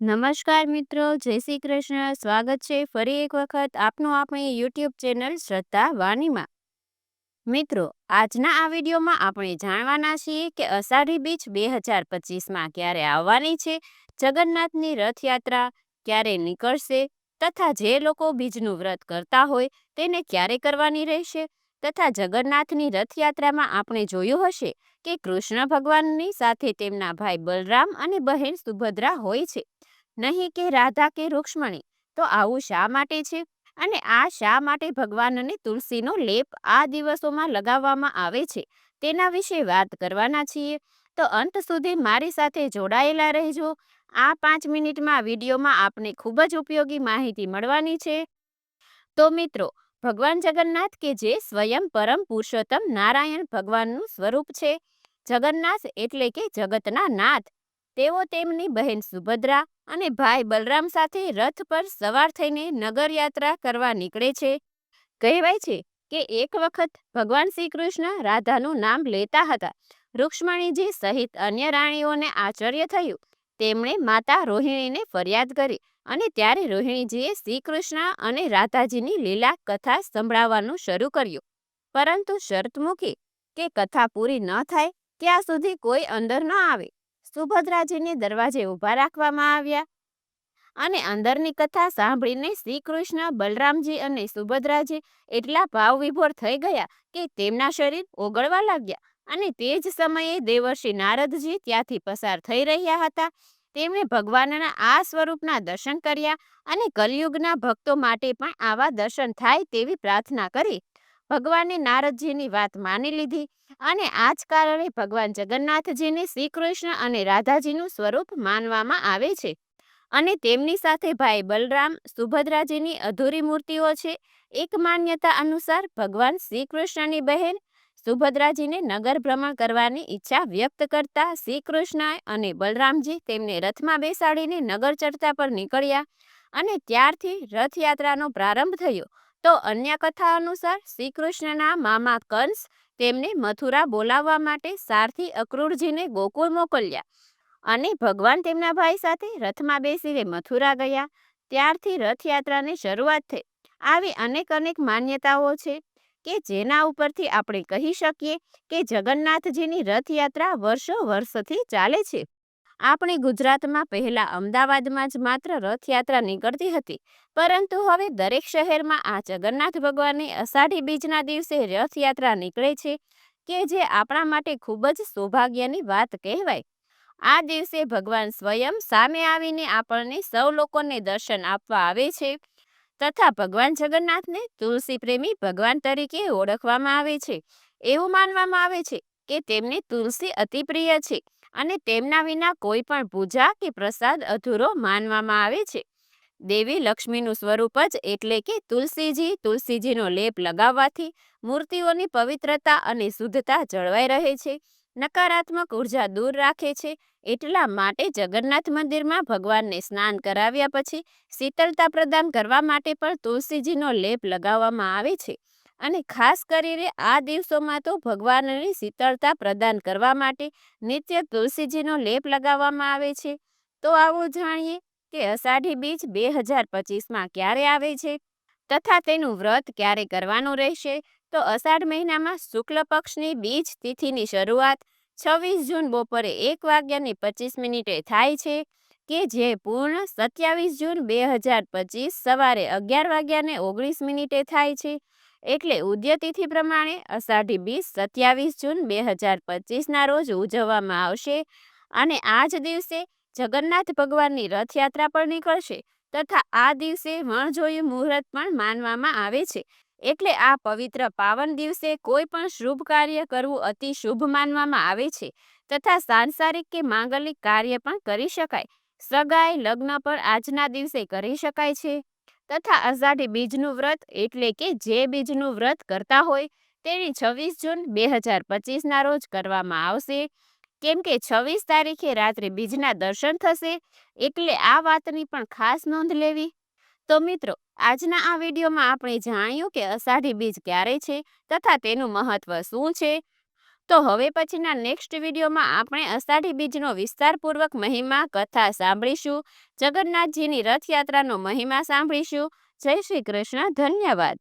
નમસ્કાર મિત્રો, જય શ્રી કૃષ્ણ. સ્વાગત છે ફરી એક વખત આપનું આપણી યુટ્યુબ ચેનલ શ્રદ્ધા વાણીમાં. મિત્રો, આજના આ વિડીયોમાં આપણે જાણવાના છીએ કે અષાઢી બીચ બે હજાર પચીસમાં ક્યારે આવવાની છે, જગન્નાથની રથયાત્રા ક્યારે નીકળશે તથા જે લોકો બીજનું વ્રત કરતા હોય તેને ક્યારે કરવાની રહેશે તથા જગન્નાથની રથયાત્રામાં આપણે જોયું હશે કે કૃષ્ણ ભગવાનની સાથે તેમના ભાઈ બલરામ અને બહેન સુભદ્રા હોય છે. નહીં કે રાધા કે રૂક્ષ્મણી. તો આવું શા માટે છે? અને આ શા માટે ભગવાનને તુલસીનો લેપ આ દિવસોમાં લગાવવામાં આવે છે? તેના વિશે વાત કરવાના છીએ. તો અંત સુધી મારી સાથે જોડાયેલા રહેજો. આ પાંચ મિનિટમાં વિડીયોમાં આપને ખૂબ જ ઉપયોગી માહિતી મળવાની છે. તો મિત્રો, ભગવાન જગન્નાથ કે જે સ્વયં પરમ પુરુષોત્તમ નારાયણ ભગવાનનું સ્વરૂપ છે? જગન્નાથ એટલે કે જગતના નાથ. તેઓ તેમની બહેન સુભદ્રા અને ભાઈ બલરામ સાથે રથ પર સવાર થઈને નગરયાત્રા કરવા નીકળે છે. કહેવાય છે કે એક વખત ભગવાન શ્રી કૃષ્ણ રાધાનું નામ લેતા હતા. રૂક્ષ્મણીજી સહિત અન્ય રાણીઓને આશ્ચર્ય થયું. તેમણે માતા રોહિણીને ફરિયાદ કરી અને ત્યારે રોહિણીજીએ શ્રી કૃષ્ણ અને રાધાજીની લીલા કથા સંભળાવવાનું શરૂ કર્યું. પરંતુ શરત મૂકી કે કથા પૂરી ન થાય, ત્યાં સુધી કોઈ અંદર ન આવે. સુભદ્રાજીને દરવાજે ઊભા રાખવામાં આવ્યા. અને અંદરની કથા સાંભળીને શ્રી કૃષ્ણ, બલરામજી અને સુભદ્રાજી એટલા ભાવ વિભોર થઈ ગયા કે તેમના શરીર ઓગળવા લાગ્યા અને તે જ સમયે દેવર્ષિ નારદજી ત્યાંથી પસાર થઈ રહ્યા હતા. તેમણે ભગવાનના આ સ્વરૂપના દર્શન કર્યા અને કલયુગના ભક્તો માટે પણ આવા દર્શન થાય તેવી પ્રાર્થના કરી. ભગવાને નારદજીની વાત માની લીધી અને આ જ કારણે ભગવાન જગન્નાથજીને શ્રી કૃષ્ણ અને રાધાજીનું સ્વરૂપ માનવામાં આવે છે. અને તેમની સાથે ભાઈ બલરામ સુભદ્રાજીની અધૂરી મૂર્તિઓ છે. એક માન્યતા અનુસાર ભગવાન શ્રી કૃષ્ણની બહેન સુભદ્રાજીને નગર ભ્રમણ કરવાની ઈચ્છા વ્યક્ત કરતા શ્રી કૃષ્ણ અને બલરામજી તેમને રથમાં બેસાડીને નગર ચડતા પર નીકળ્યા અને ત્યારથી રથયાત્રાનો પ્રારંભ થયો. તો અન્ય કથા અનુસાર શ્રી કૃષ્ણના મામા કંસ તેમને મથુરા બોલાવવા માટે સારથી અક્રૂરજીને ગોકુળ મોકલ્યા અને ભગવાન તેમના ભાઈ સાથે રથમાં બેસીને મથુરા ગયા. ત્યારથી રથયાત્રાની શરૂઆત થઈ. આવી અનેક અનેક માન્યતાઓ છે કે જેના ઉપરથી આપણે કહી શકીએ કે જગન્નાથજીની રથયાત્રા વર્ષો વર્ષથી ચાલે છે. આપણે ગુજરાતમાં પહેલાં અમદાવાદમાં જ માત્ર રથયાત્રા નીકળતી હતી. પરંતુ હવે દરેક શહેરમાં આ જગન્નાથ ભગવાનની અષાઢી બીજના દિવસે રથયાત્રા નીકળે છે, કે જે આપણા માટે ખૂબ જ સૌભાગ્યની વાત કહેવાય. આ દિવસે ભગવાન સ્વયં સામે આવીને આપણને સૌ લોકોને દર્શન આપવા આવે છે, તથા ભગવાન જગન્નાથને તુલસી પ્રેમી ભગવાન તરીકે ઓળખવામાં આવે છે. એવું માનવામાં આવે છે કે તેમને તુલસી અતિ પ્રિય છે અને તેમના વિના કોઈ પણ પૂજા કે પ્રસાદ અધૂરો માનવામાં આવે છે. દેવી લક્ષ્મીનું સ્વરૂપ જ એટલે કે તુલસીજી, તુલસીજીનો લેપ લગાવવાથી મૂર્તિઓની પવિત્રતા અને શુદ્ધતા જળવાઈ રહે છે, નકારાત્મક ઊર્જા દૂર રાખે છે, એટલા માટે જગન્નાથ મંદિરમાં ભગવાનને સ્નાન કરાવ્યા પછી શીતળતા પ્રદાન કરવા માટે પણ તુલસીજીનો લેપ લગાવવામાં આવે છે. અને ખાસ કરીને આ દિવસોમાં તો ભગવાનની શીતળતા પ્રદાન કરવા માટે નિત્ય તુલસીજીનો લેપ લગાવવામાં આવે છે. તો આવો જાણીએ કે અષાઢી બીજ બે હજાર પચીસમાં ક્યારે આવે છે? તથા તેનું વ્રત ક્યારે કરવાનું રહેશે? તો અષાઢ મહિનામાં શુક્લ પક્ષની બીજ તિથિની શરૂઆત છવ્વીસ જૂન બપોરે એક વાગ્યાની પચીસ મિનિટે થાય છે કે જે પૂર્ણ સત્યાવીસ જૂન બે હજાર પચીસ સવારે અગિયાર વાગ્યાને ઓગણીસ મિનિટે થાય છે. એટલે ઉદ્યતિથિ પ્રમાણે અષાઢી બીસ સત્યાવીસ જૂન બે હજાર પચીસના રોજ ઉજવવામાં આવશે અને આ જ દિવસે જગન્નાથ ભગવાનની રથયાત્રા પણ નીકળશે તથા આ દિવસે વણજોયું મુહૂર્ત પણ માનવામાં આવે છે. એટલે આ પવિત્ર પાવન દિવસે કોઈ પણ શુભ કાર્ય કરવું અતિ શુભ માનવામાં આવે છે તથા સાંસારિક કે માંગલિક કાર્ય પણ કરી શકાય. સગાઈ, લગ્ન પણ આજના દિવસે કરી શકાય છે. તથા અષાઢી બીજનું વ્રત એટલે કે જે બીજનું વ્રત કરતા હોય તેની છવ્વીસ જૂન બે હજાર પચીસના રોજ કરવામાં આવશે. કેમ કે છવ્વીસ તારીખે રાત્રે બીજના દર્શન થશે એટલે આ વાતની પણ ખાસ નોંધ લેવી. તો મિત્રો, આજના આ વિડીયોમાં આપણે જાણ્યું કે અષાઢી બીજ ક્યારે છે તથા તેનું મહત્વ શું છે? તો હવે પછીના નેક્સ્ટ વિડીયોમાં આપણે અષાઢી બીજનો વિસ્તારપૂર્વક મહિમા કથા સાંભળીશું. જગન્નાથજીની રથયાત્રાનો મહિમા સાંભળીશું. જય શ્રી કૃષ્ણ. ધન્યવાદ.